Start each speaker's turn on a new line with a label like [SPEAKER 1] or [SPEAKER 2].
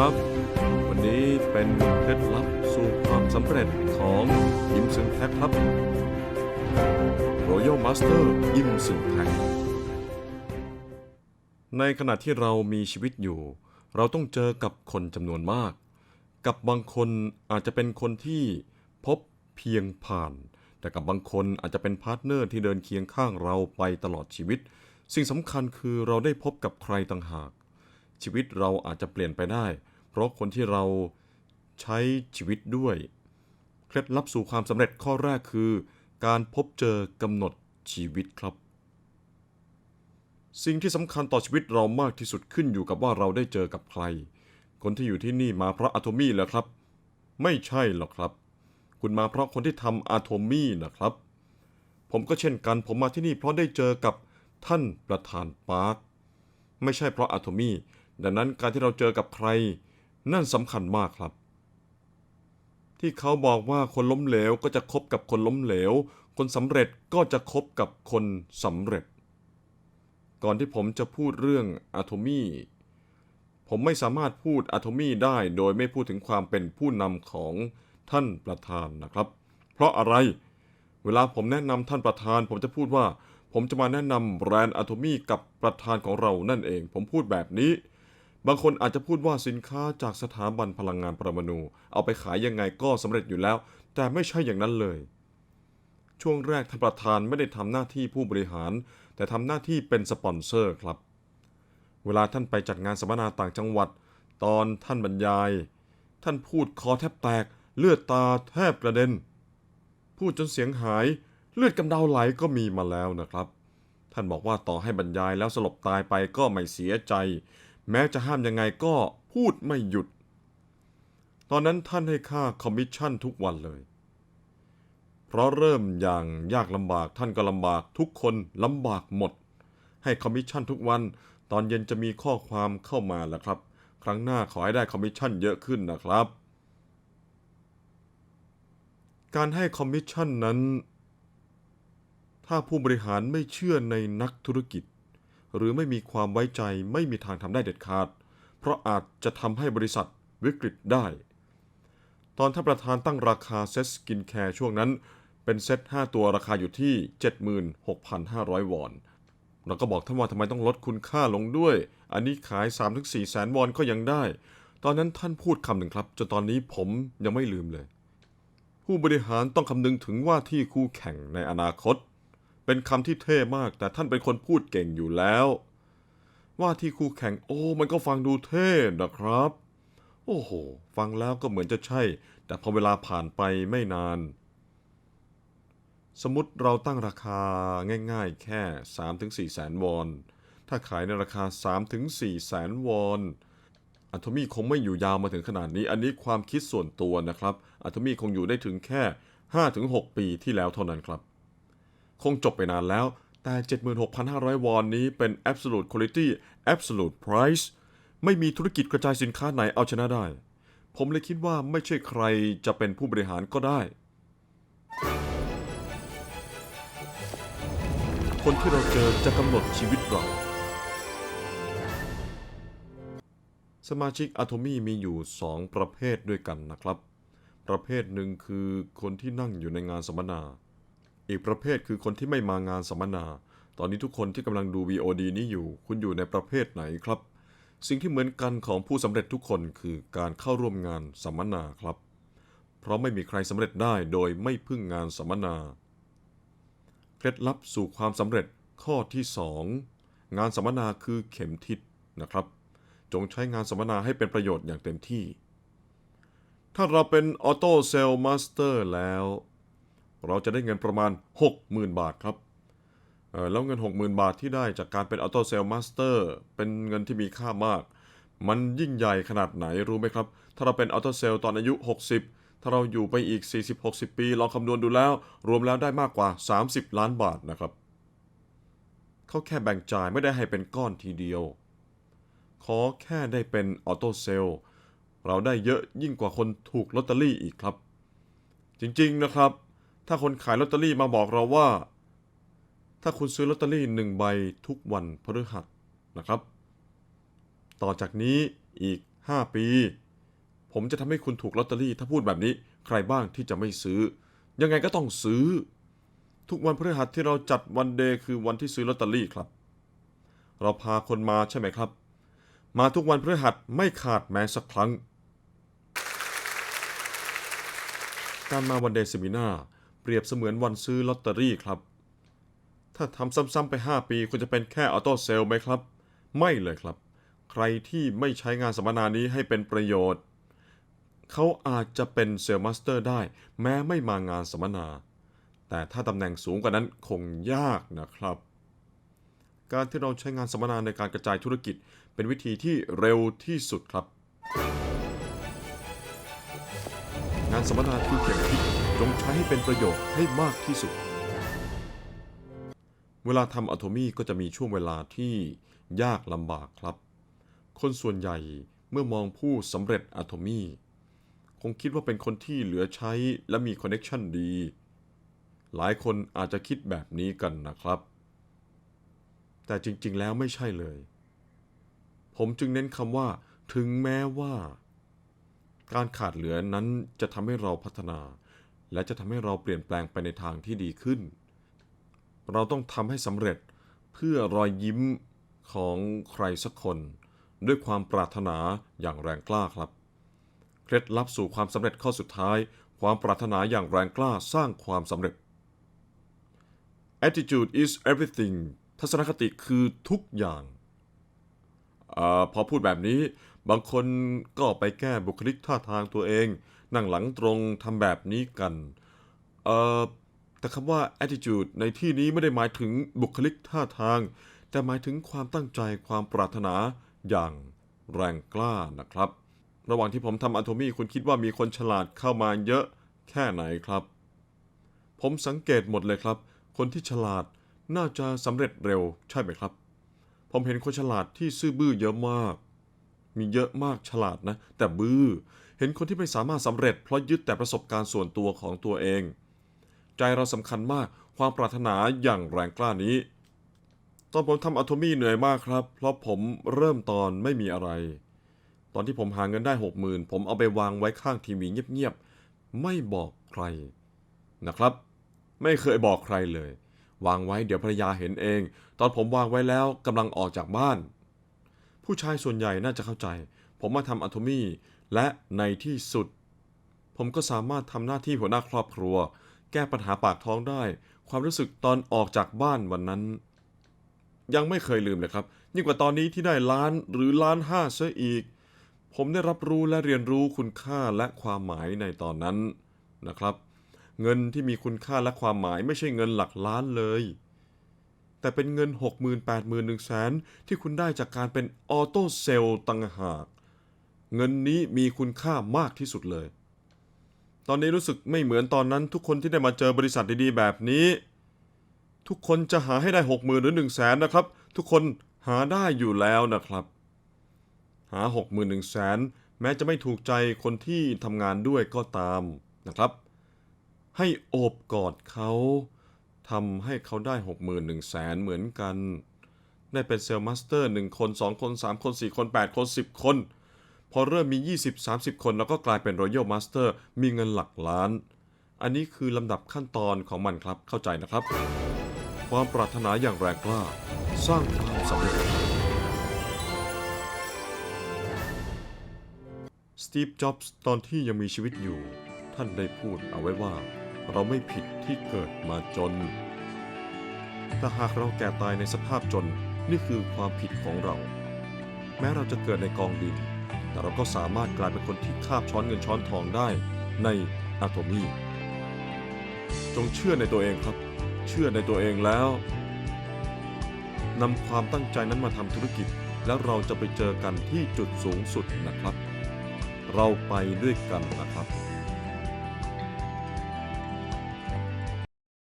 [SPEAKER 1] ครับ วันนี้เป็นเคล็ดลับสู่ความสำเร็จของยิมซึงแท็ครับ Royal Master ยิมซึงแท็กในขณะที่เรามีชีวิตอยู่ เราต้องเจอกับคนจำนวนมาก กับบางคนอาจจะเป็นคนที่พบเพียงผ่าน แต่กับบางคนอาจจะเป็นพาร์ทเนอร์ที่เดินเคียงข้างเราไปตลอดชีวิต สิ่งสำคัญคือเราได้พบกับใครต่างหาก ชีวิตเราอาจจะเปลี่ยนไปได้ เพราะคนที่เราใช้ชีวิตด้วย เคล็ดลับสู่ความสำเร็จข้อแรกคือ การพบเจอกำหนดชีวิตครับ สิ่งที่สำคัญต่อชีวิตเรามากที่สุดขึ้นอยู่กับว่าเราได้เจอกับใคร คนที่อยู่ที่นี่มาเพราะอะโทมี่เหรอครับ ไม่ใช่หรอกครับ คุณมาเพราะคนที่ทำอะโทมี่นะครับ ผมก็เช่นกันผมมาที่นี่เพราะได้เจอกับท่านประธานปาร์คไม่ใช่เพราะอะโทมี่ ดังนั้นการที่เราเจอกับใคร นั่นสำคัญมากครับ ที่เขาบอกว่าคนล้มเหลวก็จะคบกับคนล้มเหลว คนสำเร็จก็จะคบกับคนสำเร็จ ก่อนที่ผมจะพูดเรื่องอะโทมี่ผมไม่สามารถพูดอะโทมี่ได้โดยไม่พูดถึงความเป็นผู้นำของท่านประธานนะครับ เพราะอะไร เวลาผมแนะนำท่านประธาน ผมจะพูดว่า ผมจะมาแนะนำแบรนด์อะโทมี่กับประธานของเรานั่นเอง ผมพูดแบบนี้ บางคนอาจจะพูดว่าสินค้าจากสถาบันพลังงานปรมาณูเอาไปขายยังไงก็สำเร็จอยู่แล้ว แต่ไม่ใช่อย่างนั้นเลย ช่วงแรกท่านประธานไม่ได้ทำหน้าที่ผู้บริหาร แต่ทำหน้าที่เป็นสปอนเซอร์ครับ เวลาท่านไปจัดงานสัมมนาต่างจังหวัด ตอนท่านบรรยาย ท่านพูดคอแทบแตก เลือดตาแทบกระเด็น พูดจนเสียงหาย เลือดกำเดาไหลก็มีมาแล้วนะครับ ท่านบอกว่าต่อให้บรรยายแล้วสลบตายไปก็ไม่เสียใจ แม้จะห้ามยังไงก็พูดไม่หยุด ตอนนั้นท่านให้ค่าคอมมิชชั่นทุกวันเลย เพราะเริ่มอย่างยากลำบากท่านก็ลำบากทุกคนลำบากหมด ให้คอมมิชชั่นทุกวัน ตอนเย็นจะมีข้อความเข้ามาแล้วครับ ครั้งหน้าขอให้ได้คอมมิชชั่นเยอะขึ้นนะครับ การให้คอมมิชชั่นนั้น ถ้าผู้บริหารไม่เชื่อในนักธุรกิจ หรือไม่มีความไว้ใจไม่มีทางทำได้เด็ดขาด เพราะอาจจะทำให้บริษัทวิกฤตได้ ตอนท่านประธานตั้งราคาเซ็ตสกินแคร์ช่วงนั้น เป็นเซ็ต5 ตัวราคาอยู่ที่ 76,500 วอน เราก็บอกท่านว่าทำไมต้องลดคุณค่าลงด้วย อันนี้ขาย 3-4แสนวอนก็ยังได้ ตอนนั้นท่านพูดคำหนึ่งครับ จนตอนนี้ผมยังไม่ลืมเลย ผู้บริหารต้องคำนึงถึงว่าที่คู่แข่งในอนาคต เป็นคำที่เท่มาก แต่ท่านเป็นคนพูดเก่งอยู่แล้ว ว่าที่คู่แข่งโอ้ มันก็ฟังดูเท่นะครับ โอ้โห ฟังแล้วก็เหมือนจะใช่ แต่พอเวลาผ่านไปไม่นาน สมมติเราตั้งราคาง่าย ๆ แค่ 3-4แสนวอน ถ้าขายในราคา 3-4แสนวอนอะโทมี่คงไม่อยู่ยาวมาถึงขนาดนี้ อันนี้ความคิดส่วนตัวนะครับอะโทมี่คงอยู่ได้ถึงแค่ 5-6 ปีที่แล้วเท่านั้นครับ คงจบไปนานแล้ว แต่ 76,500 วอนนี้เป็น absolute quality absolute price ไม่มีธุรกิจกระจายสินค้าไหนเอาชนะได้ ผมเลยคิดว่าไม่ใช่ใครจะเป็นผู้บริหารก็ได้ คนที่เราเจอจะกำหนดชีวิตเรา สมาชิกอะโทมี่มีอยู่ 2 ประเภทด้วยกันนะครับ ประเภทหนึ่งคือคนที่นั่งอยู่ในงานสัมมนา อีกประเภทคือคนที่ไม่มางานสัมมนา ตอนนี้ทุกคนที่กำลังดู VOD นี้อยู่ คุณอยู่ในประเภทไหนครับ สิ่งที่เหมือนกันของผู้สำเร็จทุกคนคือการเข้าร่วมงานสัมมนาครับ เพราะไม่มีใครสำเร็จได้โดยไม่พึ่งงานสัมมนา เคล็ดลับสู่ความสำเร็จข้อที่ 2 งานสัมมนาคือเข็มทิศนะครับ จงใช้งานสัมมนาให้เป็นประโยชน์อย่างเต็มที่ ถ้าเราเป็นออโต้เซลล์มาสเตอร์แล้ว เราจะได้เงินประมาณ 60,000 บาทครับแล้วเงิน 60,000 บาทที่ได้จากการเป็นออโต้เซลล์มาสเตอร์เป็นเงินที่มีค่ามาก มันยิ่งใหญ่ขนาดไหนรู้ไหมครับ ถ้าเราเป็นออโต้เซลล์ตอนอายุ 60 ถ้าเราอยู่ไปอีก 40-60 ปีลองคำนวณดูแล้ว รวมแล้วได้มากกว่า 30 ล้านบาทนะครับเขาแค่แบ่งจ่ายไม่ได้ให้เป็นก้อนทีเดียว ขอแค่ได้เป็นออโต้เซลล์เราได้เยอะยิ่งกว่าคนถูกลอตเตอรี่อีกครับ จริงๆนะครับ ถ้าคนขายลอตเตอรี่มาบอกเราว่า ถ้าคุณซื้อลอตเตอรี่หนึ่งใบทุกวันพฤหัสนะครับ ต่อจากนี้อีก 5 ปี ผมจะทำให้คุณถูกลอตเตอรี่ ถ้าพูดแบบนี้ใครบ้างที่จะไม่ซื้อ ยังไงก็ต้องซื้อ ทุกวันพฤหัสที่เราจัดวันเดย์คือวันที่ซื้อลอตเตอรี่ครับ เราพาคนมาใช่ไหมครับ มาทุกวันพฤหัสไม่ขาดแม้สักครั้งการมาวันเดย์เซมินา เปรียบเสมือนวันซื้อลอตเตอรี่ครับ ถ้าทำซ้ำๆไป 5 ปีคุณจะเป็นแค่ออโต้เซลไหมครับ ไม่เลยครับ ใครที่ไม่ใช้งานสัมมนานี้ให้เป็นประโยชน์ เขาอาจจะเป็นเซลล์มาสเตอร์ได้ แม้ไม่มางานสัมมนา แต่ถ้าตำแหน่งสูงกว่านั้นคงยากนะครับ การที่เราใช้งานสัมมนาในการกระจายธุรกิจ เป็นวิธีที่เร็วที่สุดครับ งานสัมมนาคือเข็มทิศ จงใช้ให้เป็นประโยชน์ให้มากที่สุด เวลาทำอะโทมี่ก็จะมีช่วงเวลาที่ยากลำบากครับ คนส่วนใหญ่เมื่อมองผู้สำเร็จอะโทมี่คงคิดว่าเป็นคนที่เหลือใช้และมีคอนเน็ชันดี หลายคนอาจจะคิดแบบนี้กันนะครับ แต่จริงๆแล้วไม่ใช่เลย ผมจึงเน้นคำว่า ถึงแม้ว่า การขาดเหลือนั้นจะทำให้เราพัฒนา และจะทำให้เราเปลี่ยนแปลงไปในทางที่ดีขึ้น เราต้องทำให้สำเร็จเพื่อรอยยิ้มของใครสักคน ด้วยความปรารถนาอย่างแรงกล้าครับ เคล็ดลับสู่ความสำเร็จข้อสุดท้าย ความปรารถนาอย่างแรงกล้าสร้างความสำเร็จ attitude is everything ทัศนคติคือทุกอย่างอาพอพูดแบบนี้บางคนก็ไปแก้บุคลิกท่าทางตัวเอง นั่งหลังตรงทำแบบนี้กัน เอ่อ แต่คำว่า attitude ในที่นี้ไม่ได้หมายถึงบุคลิกท่าทาง แต่หมายถึงความตั้งใจความปรารถนาอย่างแรงกล้านะครับ ระหว่างที่ผมทำอะโทมี่คุณคิดว่ามีคนฉลาดเข้ามาเยอะแค่ไหนครับ ผมสังเกตหมดเลยครับ คนที่ฉลาดน่าจะสำเร็จเร็วใช่ไหมครับ ผมเห็นคนฉลาดที่ซื่อบื้อเยอะมาก มีเยอะมากฉลาดนะ แต่บื้อ ห็นคนที่ไม่สามารถสำเร็จเพราะยึดแต่ประสบการณ์ส่วนตัวของตัวเอง ใจเราสำคัญมากความปรารถนาอย่างแรงกล้านี้ ตอนผมทำอะโทมี่เหนื่อยมากครับ เพราะผมเริ่มตอนไม่มีอะไร ตอนที่ผมหาเงินได้หกหมื่นผมเอาไปวางไว้ข้างทีวีเงียบๆไม่บอกใครนะครับ ไม่เคยบอกใครเลย วางไว้เดี๋ยวภรรยาเห็นเอง ตอนผมวางไว้แล้วกำลังออกจากบ้าน ผู้ชายส่วนใหญ่น่าจะเข้าใจ ผมมาทำอะโทมี่ และในที่สุด ผมก็สามารถทำหน้าที่หัวหน้าครอบครัว แก้ปัญหาปากท้องได้ ความรู้สึกตอนออกจากบ้านวันนั้น ยังไม่เคยลืมเลยครับ ยิ่งกว่าตอนนี้ที่ได้ล้านหรือล้านห้าเสียอีก ผมได้รับรู้และเรียนรู้คุณค่าและความหมายในตอนนั้นนะครับ เงินที่มีคุณค่าและความหมายไม่ใช่เงินหลักล้านเลยแต่เป็นเงิน 6 0 0 0 0 8 0 0 0 1แสนที่คุณได้จากการเป็นออโต้เซลล์ตังหาก เงินนี้มีคุณค่ามากที่สุดเลย ตอนนี้รู้สึกไม่เหมือนตอนนั้นทุกคนที่ได้มาเจอบริษัทดีๆ แบบนี้ ทุกคนจะหาให้ได้6 0,000หรือ1 0 0 0 0แสนนะครับ ทุกคนหาได้อยู่แล้วนะครับ หา6 0,000 1 0 0 0 0แสนแม้จะไม่ถูกใจคนที่ทำงานด้วยก็ตามนะครับ ให้โอบกอดเขาทำให้เขาได้6 0 0 0 0 1แสนเหมือนกัน ได้เป็นเซลล์มาสเตอร์1คน2คน3คน4คน8คน10คน พอเริ่มมี 20-30 คนแล้วก็กลายเป็น Royal Master มีเงินหลักล้าน อันนี้คือลำดับขั้นตอนของมันครับเข้าใจนะครับ ความปรารถนาอย่างแรงกล้า สร้างความสำเร็จสตีฟ จ็อบส์ตอนที่ยังมีชีวิตอยู่ ท่านได้พูดเอาไว้ว่า เราไม่ผิดที่เกิดมาจน แต่หากเราแก่ตายในสภาพจนนี่คือความผิดของเรา แม้เราจะเกิดในกองดิน แต่เราก็สามารถกลายเป็นคนที่คาบช้อนเงินช้อนทองได้ในอะโตมีจงเชื่อในตัวเองครับ เชื่อในตัวเองแล้วนำความตั้งใจนั้นมาทำธุรกิจ แล้วเราจะไปเจอกันที่จุดสูงสุดนะครับ เราไปด้วยกันนะครับ